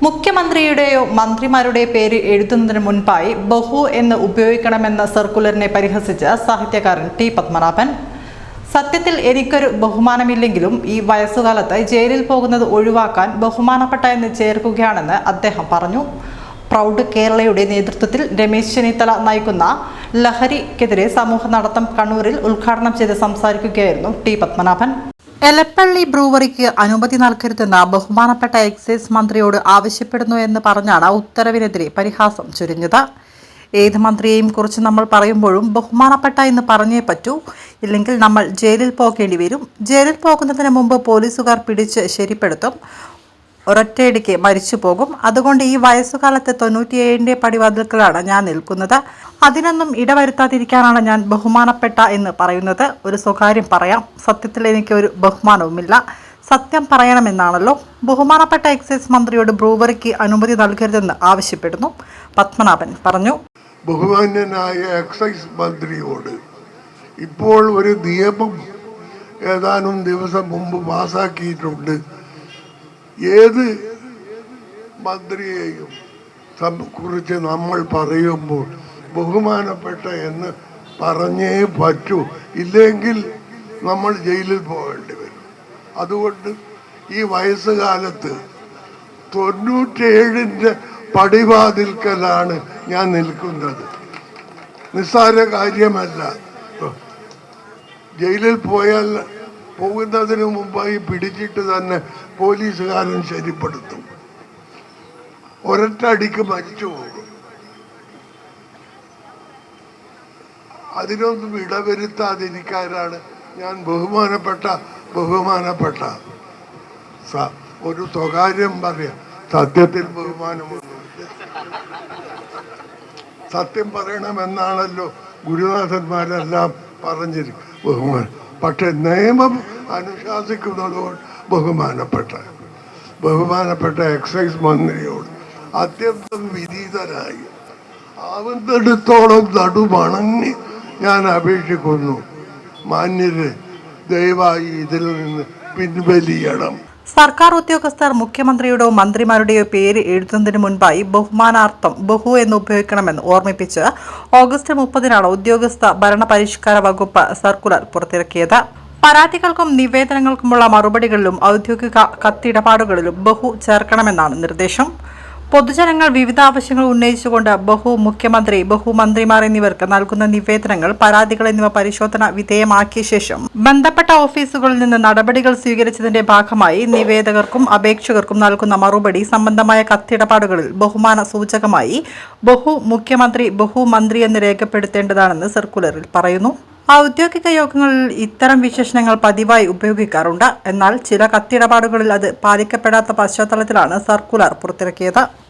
മുഖ്യമന്ത്രിയുടെയോ മന്ത്രിമാരുടെ പേര് എഴുതുന്നതിന് മുൻപായി ബഹു എന്ന് ഉപയോഗിക്കണമെന്ന സർക്കുലറിനെ പരിഹസിച്ച് സാഹിത്യകാരൻ ടി പത്മനാഭൻ. സത്യത്തിൽ എനിക്കൊരു ബഹുമാനമില്ലെങ്കിലും ഈ വയസ്സുകാലത്ത് ജയിലിൽ പോകുന്നത് ഒഴിവാക്കാൻ ബഹുമാനപ്പെട്ട എന്ന് ചേർക്കുകയാണെന്ന് അദ്ദേഹം പറഞ്ഞു. പ്രൗഡ് കേരളയുടെ നേതൃത്വത്തിൽ രമേശ് ചെന്നിത്തല നയിക്കുന്ന ലഹരിക്കെതിരെ സമൂഹ നടത്തം കണ്ണൂരിൽ ഉദ്ഘാടനം ചെയ്ത് സംസാരിക്കുകയായിരുന്നു ടി പത്മനാഭൻ. എലപ്പള്ളി ബ്രൂവറിക്ക് അനുമതി നൽകരുതെന്ന് ബഹുമാനപ്പെട്ട എക്സൈസ് മന്ത്രിയോട് ആവശ്യപ്പെടുന്നു എന്ന് പറഞ്ഞാണ് ഉത്തരവിനെതിരെ പരിഹാസം ചുരിഞ്ഞത്. ഏത് മന്ത്രിയെയും കുറിച്ച് നമ്മൾ പറയുമ്പോഴും ബഹുമാനപ്പെട്ട എന്ന് പറഞ്ഞേ പറ്റൂ. ഇല്ലെങ്കിൽ നമ്മൾ ജയിലിൽ പോകേണ്ടി വരും. ജയിലിൽ പോകുന്നതിന് മുമ്പ് പോലീസുകാർ പിടിച്ച് ശരിപ്പെടുത്തും. ഒരൊറ്റയടിക്ക് മരിച്ചു പോകും. അതുകൊണ്ട് ഈ വയസ്സുകാലത്ത് തൊണ്ണൂറ്റിയേഴിന്റെ പടിവാതിൽക്കലാണ് ഞാൻ നിൽക്കുന്നത്. അതിനൊന്നും ഇടവരുത്താതിരിക്കാനാണ് ഞാൻ ബഹുമാനപ്പെട്ട എന്ന് പറയുന്നത്. ഒരു സ്വകാര്യം പറയാം. സത്യത്തിൽ എനിക്ക് ഒരു ബഹുമാനവുമില്ല. സത്യം പറയണമെന്നാണല്ലോ. ബഹുമാനപ്പെട്ട എക്സൈസ് മന്ത്രിയോട് ബ്രൂവറിക്ക് അനുമതി നൽകരുതെന്ന് ആവശ്യപ്പെടുന്നു. പത്മനാഭൻ പറഞ്ഞു. ബഹുമാന്യനായ എക്സൈസ് മന്ത്രിയോട് ഇപ്പോൾ ഒരു നിയമം ഏതാനും ദിവസം മുമ്പ് പാസാക്കിയിട്ടുണ്ട്. ഏത് മന്ത്രിയെയും കുറിച്ച് നമ്മൾ പറയുമ്പോൾ ബഹുമാനപ്പെട്ട എന്ന് പറഞ്ഞേ പറ്റൂ. ഇല്ലെങ്കിൽ നമ്മൾ ജയിലിൽ പോകേണ്ടി വരും. അതുകൊണ്ട് ഈ വയസ്സുകാലത്ത് തൊണ്ണൂറ്റേഴിന്റെ പടിവാതിൽക്കലാണ് ഞാൻ നിൽക്കുന്നത്. നിസ്സാര കാര്യമല്ല. ജയിലിൽ പോയാൽ പോകുന്നതിന് മുമ്പായി പിടിച്ചിട്ട് തന്നെ പോലീസുകാരൻ ശരിപ്പെടുത്തും. ഒരൊറ്റടിക്ക് മരിച്ചു പോകും. അതിനൊന്നും ഇടവരുത്താതിരിക്കാനാണ് ഞാൻ ബഹുമാനപ്പെട്ട ബഹുമാനപ്പെട്ട ഒരു സ്വകാര്യം പറയാം. സത്യത്തിൽ ബഹുമാനമൊന്നുമില്ല സത്യം പറയണമെന്നാണല്ലോ ഗുരുനാഥന്മാരെല്ലാം പറഞ്ഞിരിക്കും ബഹുമാനം. പക്ഷെ നിയമം അനുശാസിക്കുന്നതോട് ബഹുമാനപ്പെട്ട ബഹുമാനപ്പെട്ട എക്സൈസ് മന്ത്രിയോട് അത്യന്തം വിനീതനായി ആവുന്നിടത്തോളം നടുമണങ്ങി ഞാൻ അപേക്ഷിക്കുന്നു. മാന്യര് ദയവായി ഇതിൽ നിന്ന് പിൻവലിയണം. സർക്കാർ ഉദ്യോഗസ്ഥർ മുഖ്യമന്ത്രിയുടെയോ മന്ത്രിമാരുടെയോ പേര് എഴുതുന്നതിന് മുൻപായി ബഹുമാനാർത്ഥം ബഹു എന്ന് ഉപയോഗിക്കണമെന്ന് ഓർമ്മിപ്പിച്ച് ഓഗസ്റ്റ് മുപ്പതിനാണ് ഉദ്യോഗസ്ഥ ഭരണപരിഷ്കാര വകുപ്പ് സർക്കുലർ പുറത്തിറക്കിയത്. പരാതികൾക്കും നിവേദനങ്ങൾക്കുമുള്ള മറുപടികളിലും ഔദ്യോഗിക കത്തിടപാടുകളിലും ബഹു ചേർക്കണമെന്നാണ് നിർദ്ദേശം. പൊതുജനങ്ങൾ വിവിധ ആവശ്യങ്ങൾ ഉന്നയിച്ചുകൊണ്ട് ബഹുമുഖ്യമന്ത്രി ബഹുമന്ത്രിമാർ എന്നിവർക്ക് നൽകുന്ന നിവേദനങ്ങൾ പരാതികൾ എന്നിവ പരിശോധന വിധേയമാക്കിയ ശേഷം ബന്ധപ്പെട്ട ഓഫീസുകളിൽ നിന്ന് നടപടികൾ സ്വീകരിച്ചതിന്റെ ഭാഗമായി നിവേദകർക്കും അപേക്ഷകർക്കും നൽകുന്ന മറുപടി സംബന്ധമായ കത്തിടപാടുകളിൽ ബഹുമാന സൂചകമായി ബഹുമുഖ്യമന്ത്രി ബഹുമന്ത്രി എന്ന് രേഖപ്പെടുത്തേണ്ടതാണെന്ന് സർക്കുലറിൽ പറയുന്നു. ഔദ്യോഗിക യോഗങ്ങളിൽ ഇത്തരം വിശേഷണങ്ങൾ പതിവായി ഉപയോഗിക്കാറുണ്ട്. എന്നാൽ ചില കത്തിടപാടുകളിൽ അത് പാലിക്കപ്പെടാത്ത പശ്ചാത്തലത്തിലാണ് സർക്കുലർ പുറത്തിറക്കിയത്.